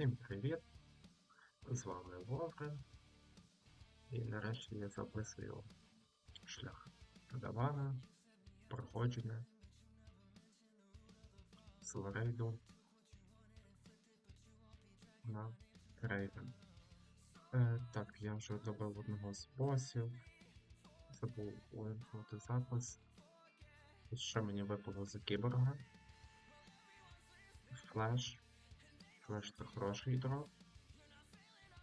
Всім привіт! З вами Воврен. І нарешті я записую шлях Падавана, проходження Селрейду на Рейвен. Е, так, я вже добив одного з босів. Забув увімкнути запис. І ще мені випало за кіборга. Флеш. Флеш це хороший дроп.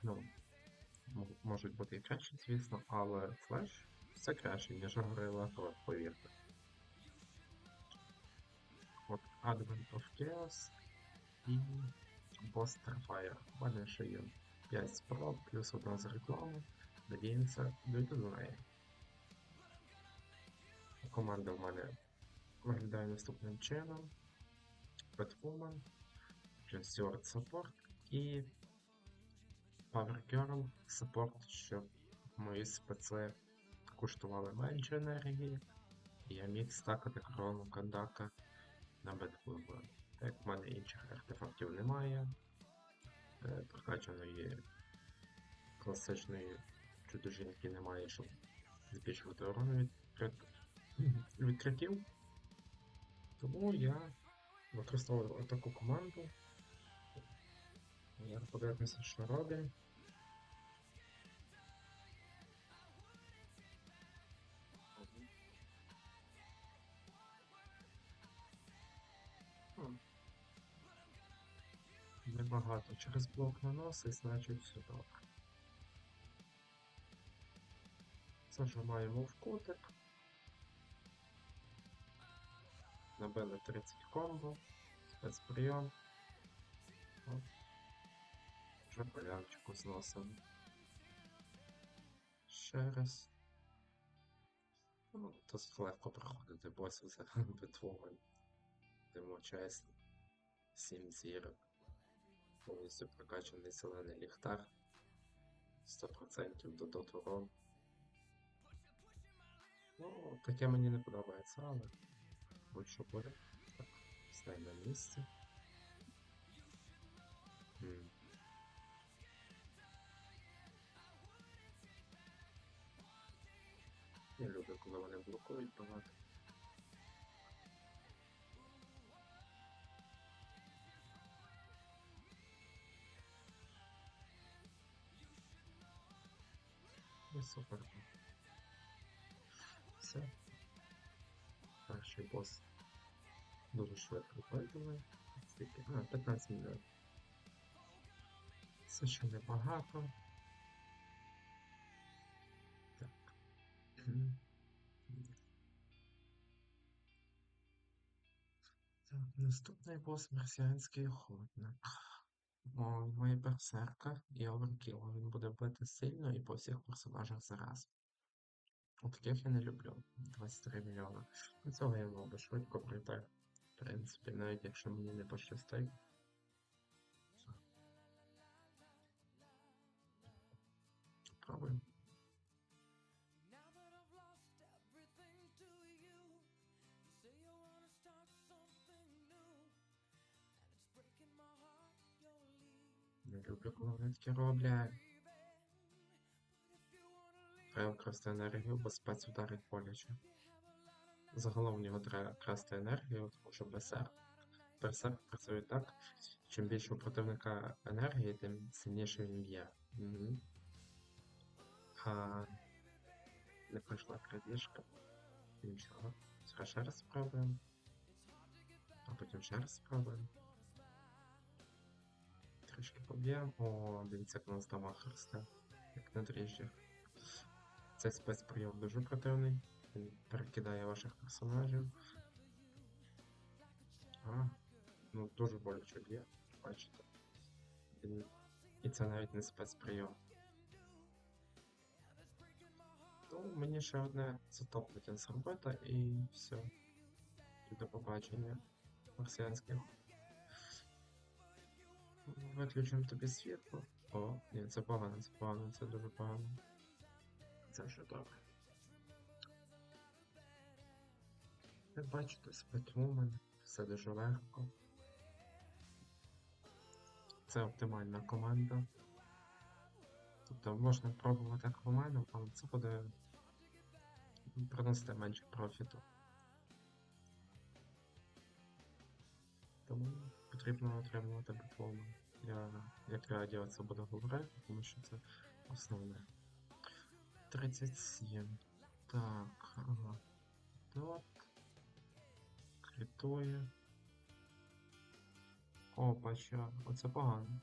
Ну, можуть бути і кращі, звісно, але флеш все краще, ніж горила, повірте. От Advent of Chaos і Boss Starfire. У мене ще є 5 спроб, плюс одна з реклами. Надіємося, дойду до неї. Команда в мене виглядає наступним чином. Batwoman, Stewart Support і Power Girl Support, щоб мої специ коштували менше енергії, і я міг стакати крону Кандака на Batwoman. Так в мене інших артефактів немає, е, прокачаної класичної чудо-жінки немає, щоб збільшувати урон від крит- відкриттів. Тому я використовую таку команду. Я подивимося, що робить. Хм. Небагато через блок наносить, значить все добре. Зажимаємо в кутик. Набили 30 комбо, спецприйом. Оп. Вже поляночку зносимо. Ще раз. Ну, досить легко проходити босів за битвою. Йдемо чесно. 7 зірок. Повністю прокачаний зелений ліхтар. 100% додот урон. Ну, таке мені не подобається, але будь-що буде. Так, стань на місці. М. Я люблю, коли вони блокують багато. І супер. Все. Перший бос дуже швидко пройдений. 15 мільйонів. Це ще небагато. Так, наступний бос марсіанський охотник. О, має берсерка і оверкіл. Він буде бити сильно і по всіх персонажах зараз. От таких я не люблю. 23 мільйони. Ну, Цього я мав би швидко пройти. В принципі, навіть якщо мені не пощастить. Не люблю, коли вони таке роблять. Треба красти енергію, бо спец ударить боляче. Загалом в нього треба красти енергію, тому що берсерк. Берсерк працює так. Чим більше у противника енергії, тим сильніше він б'є. Угу. А не пройшла крадіжка. Нічого. Зараз ще раз спробуємо. А потім ще раз спробуємо. Трішки поб'ємо. О, дивіться, у нас дамаг росте. Як на дріжджах. Цей спецприйом дуже противний. Він перекидає ваших персонажів. А, ну дуже боляче б'є, бачите. Він... І це навіть не спецприйом. Ну, мені ще одне затоплення зробити і все. До побачення. Марсіанських. Виключимо тобі світло. О, ні, це погано, це погано, це дуже погано. Це вже добре. Як бачите, спитвумен, все дуже легко. це оптимальна команда. Тобто можна пробувати як у мене, але це буде приносити менше профіту. Тому потрібно отримувати дипломи. Я як радіо це буду говорити, тому що це основне. 37. Так, ага. Дот. Критує. О, бачу, оце погано.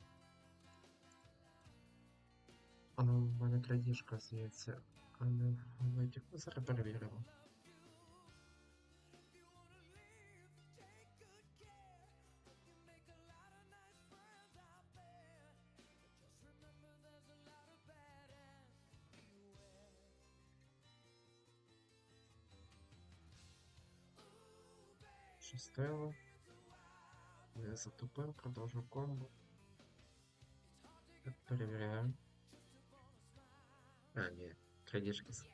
А ну, в мене крадіжка здається. А не витіку. Зараз перевіримо. Шестило. Я затупив, продовжу комбо. Так, перевіряємо. А, ні, крадіжки з-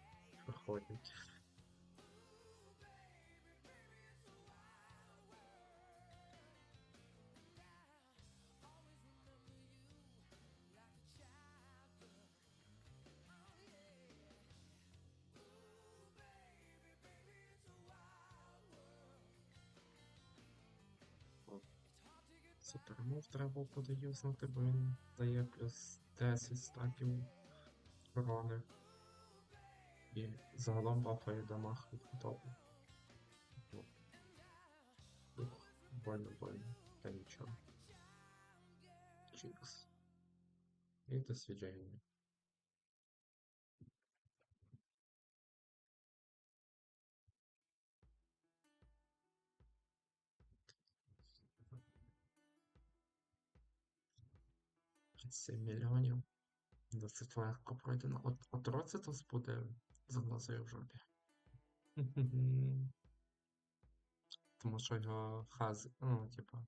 Супермов треба юзнути, бо він дає плюс 10 стаків брони. І загалом бафає дамаг від топу. Ух, больно, больно. Та нічого. Чікс. І досвідження. Сім мільйонів. Досить легко пройдено. От, от Роцитус буде загнозою в жопі. Тому що його хаз, ну, типа,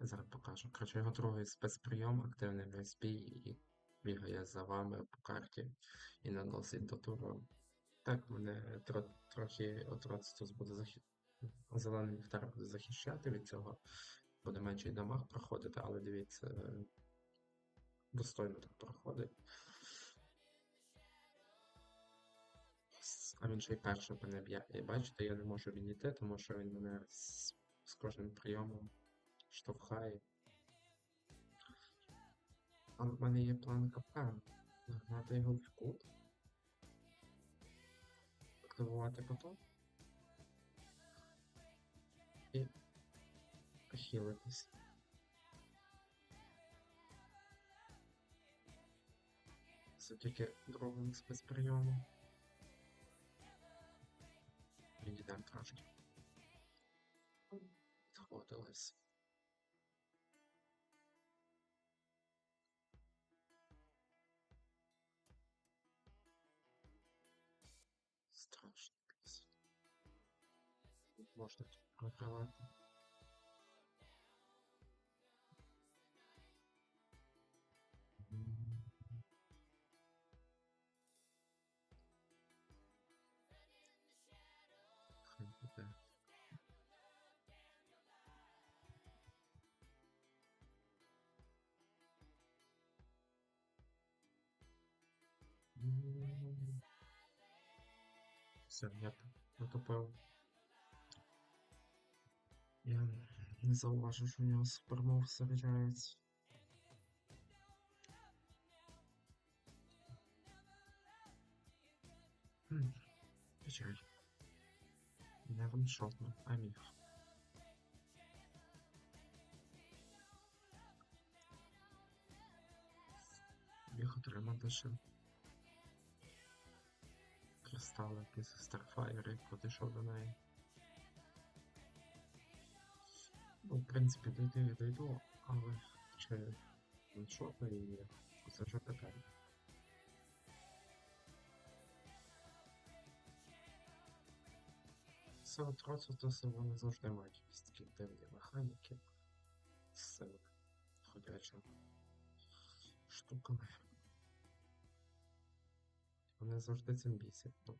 я зараз покажу. Коротше, його другий спецприйом активний в SP і бігає за вами по карті і наносить до туру. Так, мене тро, трохи от Роцитус буде захищати. Зелений ліхтар буде захищати від цього. Буде менший дамаг проходити, але дивіться, достойно так проходить. А він ще й перший мене б'є. Бачите, я не можу відійти, тому що він мене з, з кожним прийомом штовхає. А в мене є план капкан. Нагнати його в кут. Активувати поток. І хілитись. все-таки дробным спецприемом. Відійдемо трошки. Відходились. Страшно. Можна тут прокривати. Все, я т- натопив. Я не зауважив, що у нього супермов заряджається. Хм, Печаль. Не ваншотно, а міг. Міг отримати ще кристал якийсь Starfire і підійшов до неї. Ну, в принципі, дойти я дойду, але чи ваншотно і це вже питання. Все Троцутуси вони завжди мають якісь такі дивні механіки з цими ходячими штуками. Вони завжди цим бісять. Ну.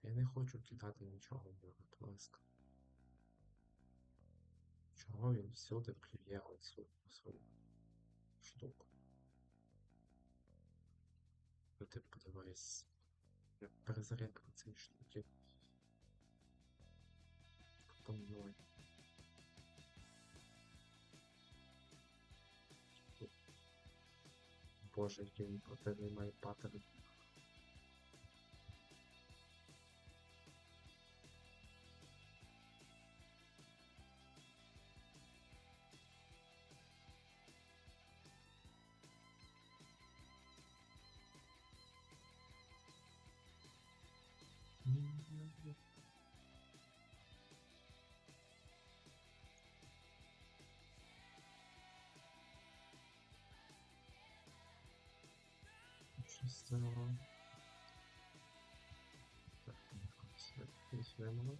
Та я не хочу кидати нічого в нього, будь ласка. Чого він всюди плює оцю свою штуку? Ну ти подивись. як Перезарядка цієї штуки. По Боже, який противний має паттерн. Щось це... Так, візьмемо.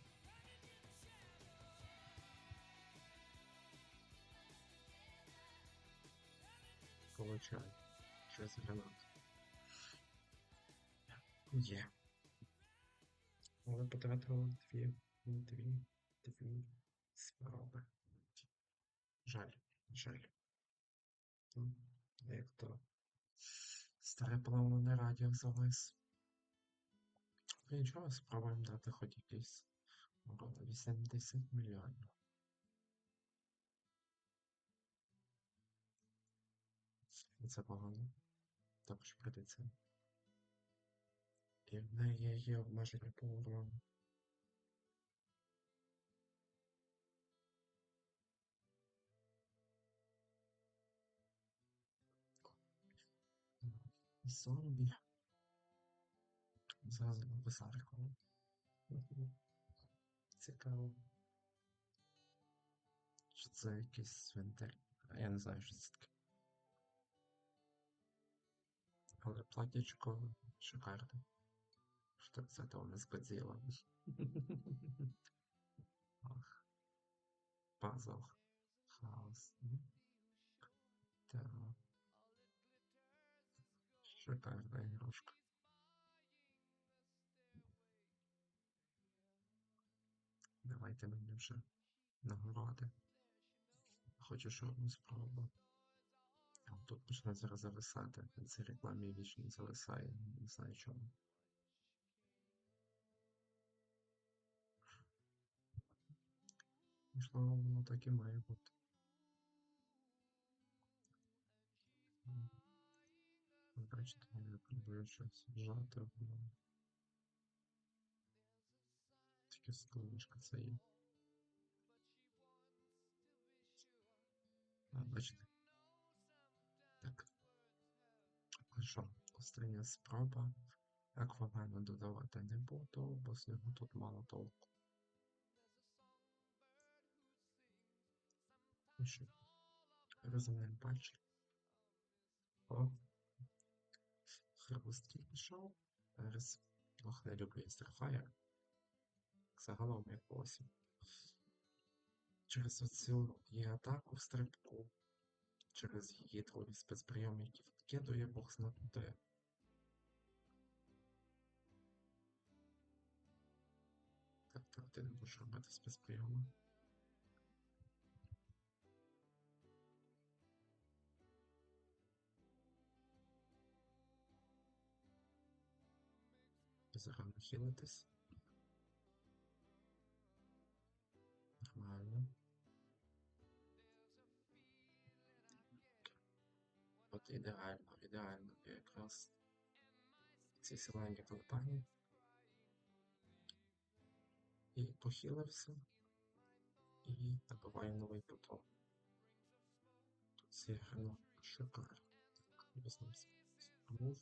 Получай. Щось гранат. Є. Але потратили дві, дві, дві спроби. Жаль, жаль. Ну, Як то старе поламане радіо завис. Нічого, спробуємо дати хоч якийсь урон 80 мільйонів. Це погано. Також прийдеться. І в неї є обмеження по урону. Зомбі. Зразу. Мгм. Цікаво. Чи це якийсь цвинтар? А Я не знаю, що це таке. Але платічко шикарне. Что с этого не сгодило. Ах. Пазл. Хаос. М. Так. Шикарная игрушка. Давайте мені вже нагороди. Хочу ще одну спробу. Тут почне зараз зависати. На цій рекламі вічно зависає. Не знаю чому. Можливо, воно так і має бути. Бачите, я пробую щось вжати, воно. Тільки складишка це є. А, бачите? Так. А що, остання спроба. Аквамену додавати не буду, бо з нього тут мало толку. Ну що, розумний пальчик. О. Хрустки пішов. Зараз. Ох, не люблю Starfire. Загалом як осінь. Через оцю її атаку в стрибку. Через її другий спецприйом, який вкидує бог знає де. Так, так, ти не будеш робити спецприйоми. Зарано хілитись. Нормально. От ідеально, ідеально. Я якраз ці зелені компанії. І похилився. І набиваю новий бутон. Тут зіграно шикарно. Мув.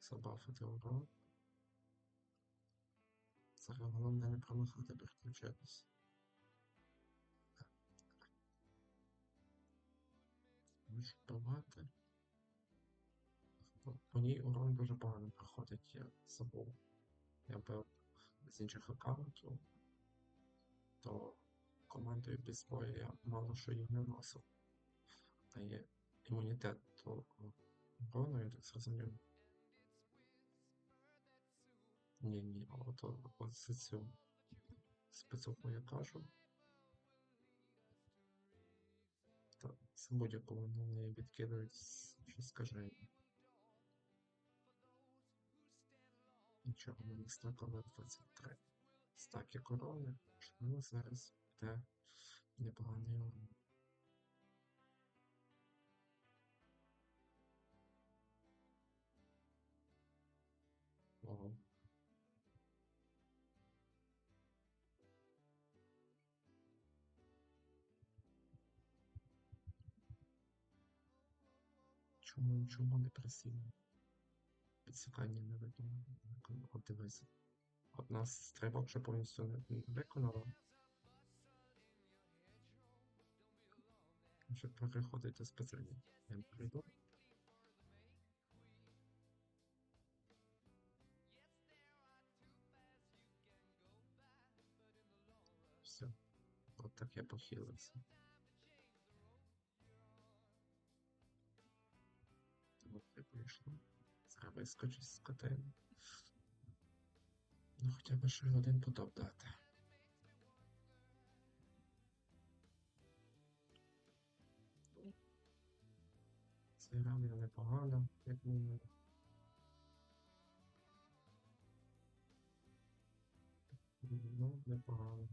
Забафити урон. Зараз головне не промахати переключатись. Можу пробувати. По- ній урон дуже погано проходить, я забув. Я бив з інших аккаунтів, то командою без бою я мало що їх не носив. А є імунітет до урону, я так зрозумів. Ні, ні, от, от за цю спецуху я кажу. З будь-якого відкидують с- що скажені. Нічого, мені стакали 23. Стаки корони, можливо, зараз буде непоганий урон. Чому, чому не присіло? Підсікання не виконано. От дивись. Одна з стрибок вже повністю не, виконала. Вже переходить до спеціальні. Прийду. Все. От так я похилився. Вийшло. Зараз вискочу з котельні. Ну хоча б ще один потоп дати. Зіграв я непогано, як мінімум. Ну, непогано.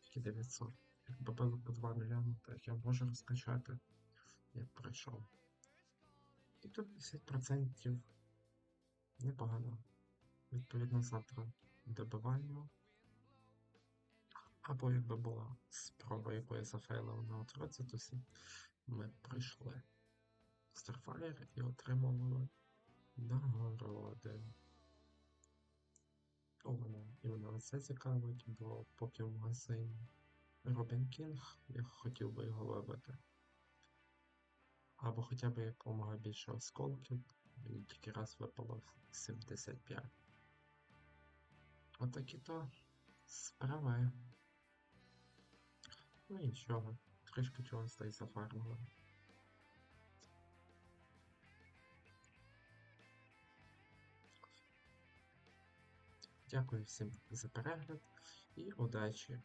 Тільки 900. Якби було по 2 мільйони, так я можу розкачати, як пройшов. І тут 50% непогано. Відповідно, завтра добиваємо. Або якби була спроба, яку я зафейлив на отроці, то всі ми пройшли Starfire і отримували нагороди. О, мене і мене це цікавить, бо поки в магазині Робін Кінг, я хотів би його вибити. Або хоча б якомога більше осколків, і тільки раз випало 75. Отакі то справи. Ну і нічого, трішки чогось та й зафармили. Дякую всім за перегляд і удачі!